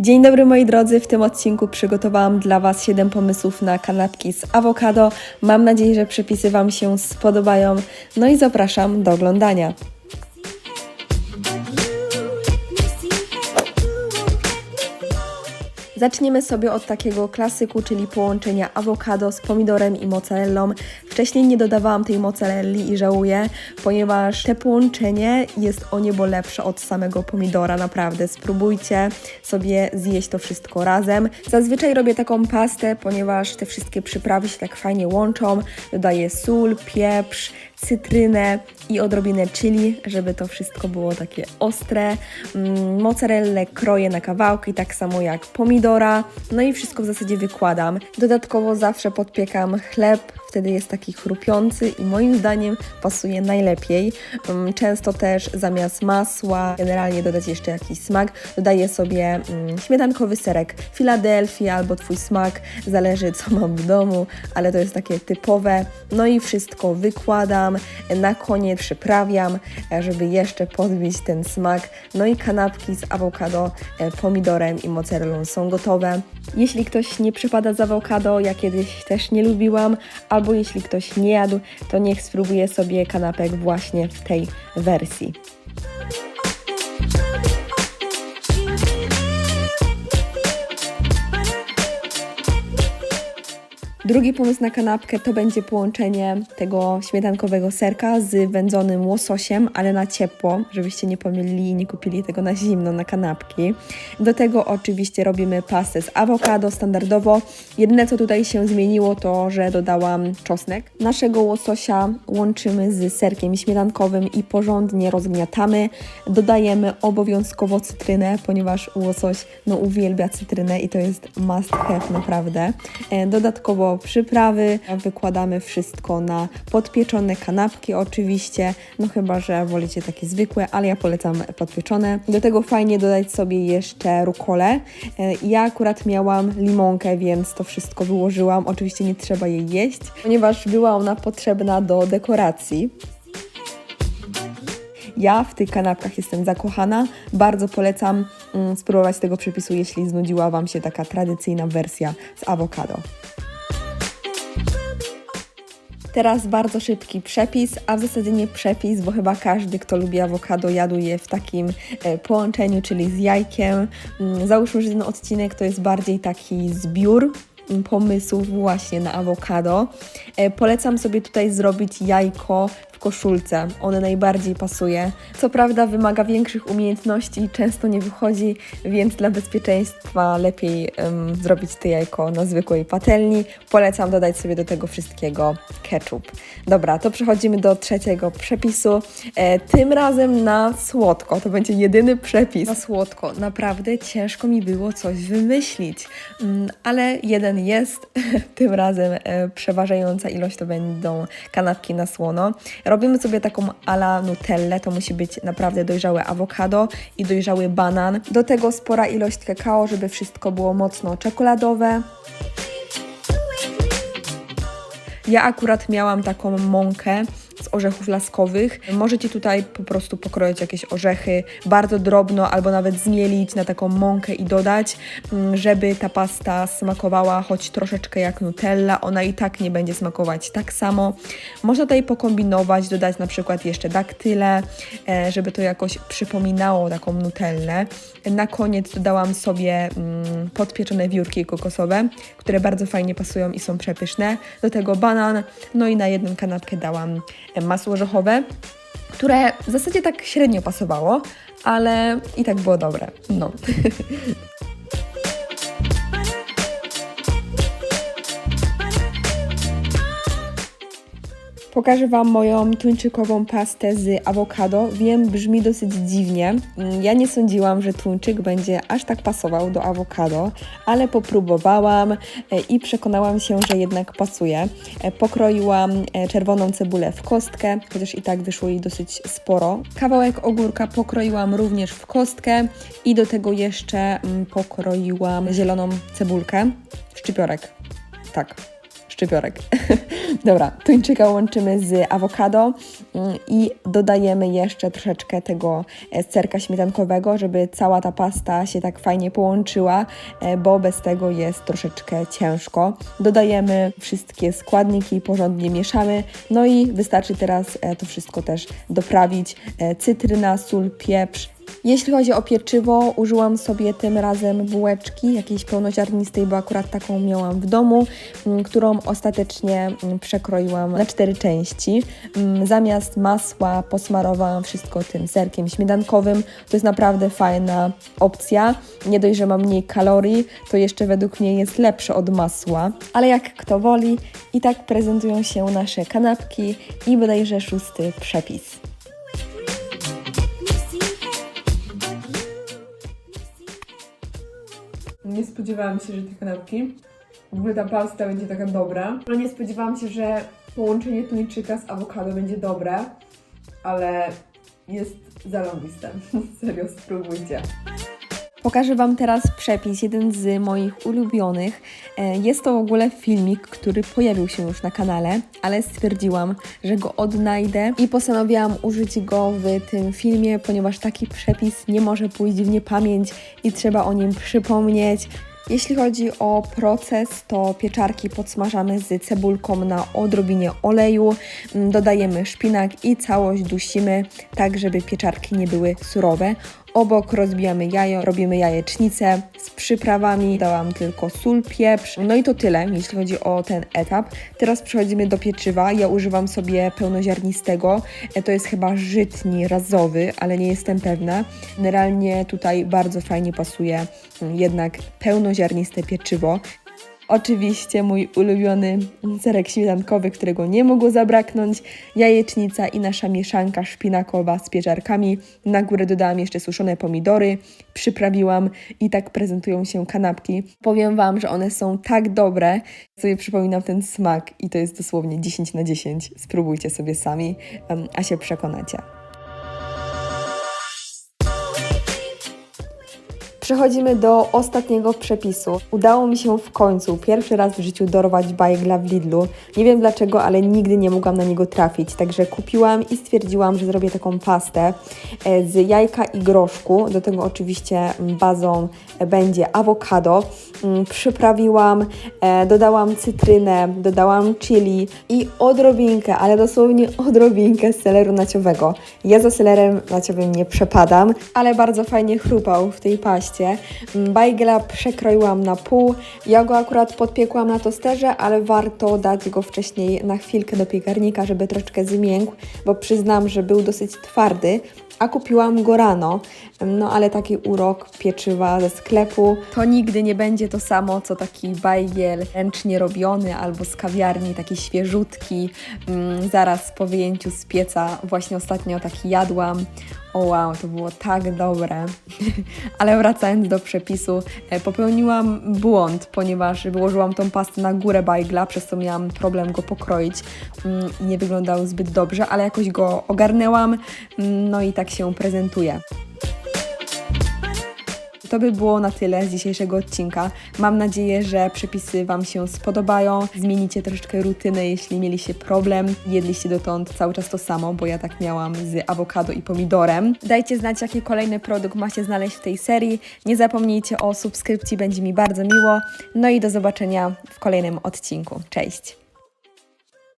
Dzień dobry moi drodzy, w tym odcinku przygotowałam dla Was 7 pomysłów na kanapki z awokado. Mam nadzieję, że przepisy Wam się spodobają. No i zapraszam do oglądania. Zaczniemy sobie od takiego klasyku, czyli połączenia awokado z pomidorem i mozzarellą. Wcześniej nie dodawałam tej mozzarelli i żałuję, ponieważ te połączenie jest o niebo lepsze od samego pomidora, naprawdę. Spróbujcie sobie zjeść to wszystko razem. Zazwyczaj robię taką pastę, ponieważ te wszystkie przyprawy się tak fajnie łączą. Dodaję sól, pieprz, cytrynę i odrobinę chili, żeby to wszystko było takie ostre. Mm, Mozzarellę kroję na kawałki, tak samo jak pomidora. No i wszystko w zasadzie wykładam. Dodatkowo zawsze podpiekam chleb, wtedy jest taki chrupiący i moim zdaniem pasuje najlepiej. Mm, Często też zamiast masła, generalnie dodać jeszcze jakiś smak, dodaję sobie mm, śmietankowy serek Filadelfia albo Twój smak, zależy co mam w domu, ale to jest takie typowe. No i wszystko wykładam, na koniec przyprawiam, żeby jeszcze podbić ten smak. No i kanapki z awokado, e, pomidorem i mozzarellą są gotowe. Jeśli ktoś nie przypada z awokado, ja kiedyś też nie lubiłam, albo jeśli ktoś nie jadł, to niech spróbuje sobie kanapek właśnie w tej wersji. Drugi pomysł na kanapkę to będzie połączenie tego śmietankowego serka z wędzonym łososiem, ale na ciepło, żebyście nie pomylili i nie kupili tego na zimno na kanapki. Do tego oczywiście robimy pastę z awokado standardowo. Jedyne co tutaj się zmieniło to, że dodałam czosnek. Naszego łososia łączymy z serkiem śmietankowym i porządnie rozgniatamy. Dodajemy obowiązkowo cytrynę, ponieważ łosoś no, uwielbia cytrynę i to jest must have naprawdę. E, Przyprawy, wykładamy wszystko na podpieczone kanapki oczywiście, no chyba, że wolicie takie zwykłe, ale ja polecam podpieczone. Do tego fajnie dodać sobie jeszcze rukolę. E, Ja akurat miałam limonkę, więc to wszystko wyłożyłam. Oczywiście nie trzeba jej jeść, ponieważ była ona potrzebna do dekoracji. Ja w tych kanapkach jestem zakochana. Bardzo polecam mm, spróbować tego przepisu, jeśli znudziła Wam się taka tradycyjna wersja z awokado. Teraz bardzo szybki przepis, a w zasadzie nie przepis, bo chyba każdy, kto lubi awokado, jadł je w takim e, połączeniu, czyli z jajkiem. Mm, Załóżmy, że ten odcinek to jest bardziej taki zbiór mm, pomysłów właśnie na awokado. E, Polecam sobie tutaj zrobić jajko koszulce. One najbardziej pasuje. Co prawda wymaga większych umiejętności i często nie wychodzi, więc dla bezpieczeństwa lepiej zrobić to jajko na zwykłej patelni. Polecam dodać sobie do tego wszystkiego ketchup. Dobra, to przechodzimy do trzeciego przepisu. E, tym razem na słodko. To będzie jedyny przepis na słodko. Naprawdę ciężko mi było coś wymyślić, Mm, ale jeden jest. tym razem e, przeważająca ilość to będą kanapki na słono. Robimy sobie taką ala nutellę, to musi być naprawdę dojrzałe awokado i dojrzały banan. Do tego spora ilość kakao, żeby wszystko było mocno czekoladowe. Ja akurat miałam taką mąkę z orzechów laskowych. Możecie tutaj po prostu pokroić jakieś orzechy bardzo drobno albo nawet zmielić na taką mąkę i dodać, mm, żeby ta pasta smakowała choć troszeczkę jak Nutella. Ona i tak nie będzie smakować tak samo. Można tutaj pokombinować, dodać na przykład jeszcze daktyle, e, żeby to jakoś przypominało taką Nutellę. Na koniec dodałam sobie mm, podpieczone wiórki kokosowe, które bardzo fajnie pasują i są przepyszne. Do tego banan, no i na jedną kanapkę dałam masło orzechowe, które w zasadzie tak średnio pasowało, ale i tak było dobre. No. Pokażę Wam moją tuńczykową pastę z awokado. Wiem, brzmi dosyć dziwnie. Mm, Ja nie sądziłam, że tuńczyk będzie aż tak pasował do awokado, ale popróbowałam e, i przekonałam się, że jednak pasuje. E, Pokroiłam e, czerwoną cebulę w kostkę, chociaż i tak wyszło jej dosyć sporo. Kawałek ogórka pokroiłam również w kostkę i do tego jeszcze mm, pokroiłam zieloną cebulkę, szczypiorek. Tak, szczypiorek. Dobra, tuńczyka łączymy z awokado mm, i dodajemy jeszcze troszeczkę tego e, serka śmietankowego, żeby cała ta pasta się tak fajnie połączyła, e, bo bez tego jest troszeczkę ciężko. Dodajemy wszystkie składniki, porządnie mieszamy, no i wystarczy teraz e, to wszystko też doprawić. Cytryna, sól, pieprz, jeśli chodzi o pieczywo, użyłam sobie tym razem bułeczki jakiejś pełnoziarnistej, bo akurat taką miałam w domu, mm, którą ostatecznie mm, przekroiłam na cztery części. Mm, Zamiast masła posmarowałam wszystko tym serkiem śmietankowym. To jest naprawdę fajna opcja. Nie dość, że ma mniej kalorii, to jeszcze według mnie jest lepsze od masła. Ale jak kto woli, i tak prezentują się nasze kanapki i bodajże szósty przepis. Spodziewałam się, że te kanapki, w ogóle ta pasta będzie taka dobra. No nie spodziewałam się, że połączenie tuńczyka z awokado będzie dobre, ale jest zarąbiste. Serio, spróbujcie. Pokażę Wam teraz przepis, jeden z moich ulubionych. E, Jest to w ogóle filmik, który pojawił się już na kanale, ale stwierdziłam, że go odnajdę i postanowiłam użyć go w tym filmie, ponieważ taki przepis nie może pójść w niepamięć i trzeba o nim przypomnieć. Jeśli chodzi o proces, to pieczarki podsmażamy z cebulką na odrobinie oleju, Mm, dodajemy szpinak i całość dusimy, tak żeby pieczarki nie były surowe. Obok rozbijamy jajo, robimy jajecznicę z przyprawami, dałam tylko sól, pieprz, no i to tyle, jeśli chodzi o ten etap. Teraz przechodzimy do pieczywa, ja używam sobie pełnoziarnistego, E, to jest chyba żytni razowy, ale nie jestem pewna. Generalnie tutaj bardzo fajnie pasuje mm, jednak pełnoziarniste pieczywo. Oczywiście mój ulubiony serek śmietankowy, którego nie mogło zabraknąć, jajecznica i nasza mieszanka szpinakowa z pieczarkami. Na górę dodałam jeszcze suszone pomidory, przyprawiłam i tak prezentują się kanapki. Powiem Wam, że one są tak dobre, sobie przypominam ten smak i to jest dosłownie 10 na 10. Spróbujcie sobie sami, a się przekonacie. Przechodzimy do ostatniego przepisu. Udało mi się w końcu pierwszy raz w życiu dorwać bajgla w Lidlu. Nie wiem dlaczego, ale nigdy nie mogłam na niego trafić. Także kupiłam i stwierdziłam, że zrobię taką pastę e, z jajka i groszku. Do tego oczywiście mm, bazą e, będzie awokado. Mm, Przyprawiłam, e, dodałam cytrynę, dodałam chili i odrobinkę, ale dosłownie odrobinkę seleru naciowego. Ja za selerem naciowym nie przepadam, ale bardzo fajnie chrupał w tej paście. Mm, Bajgla przekroiłam na pół. Ja go akurat podpiekłam na tosterze, ale warto dać go wcześniej na chwilkę do piekarnika, żeby troszeczkę zmiękł, bo przyznam, że był dosyć twardy. A kupiłam go rano, no ale taki urok pieczywa ze sklepu to nigdy nie będzie to samo, co taki bajgiel ręcznie robiony albo z kawiarni, taki świeżutki, mm, zaraz po wyjęciu z pieca. Właśnie ostatnio taki jadłam. O wow, to było tak dobre. Ale wracając do przepisu, e, popełniłam błąd, ponieważ wyłożyłam tą pastę na górę bajgla, przez co miałam problem go pokroić mm, nie wyglądał zbyt dobrze, ale jakoś go ogarnęłam, mm, no i tak się prezentuje. To by było na tyle z dzisiejszego odcinka. Mam nadzieję, że przepisy Wam się spodobają. Zmienicie troszeczkę rutynę, jeśli mieliście problem. Jedliście dotąd cały czas to samo, bo ja tak miałam z awokado i pomidorem. Dajcie znać, jaki kolejny produkt macie znaleźć w tej serii. Nie zapomnijcie o subskrypcji, będzie mi bardzo miło. No i do zobaczenia w kolejnym odcinku. Cześć!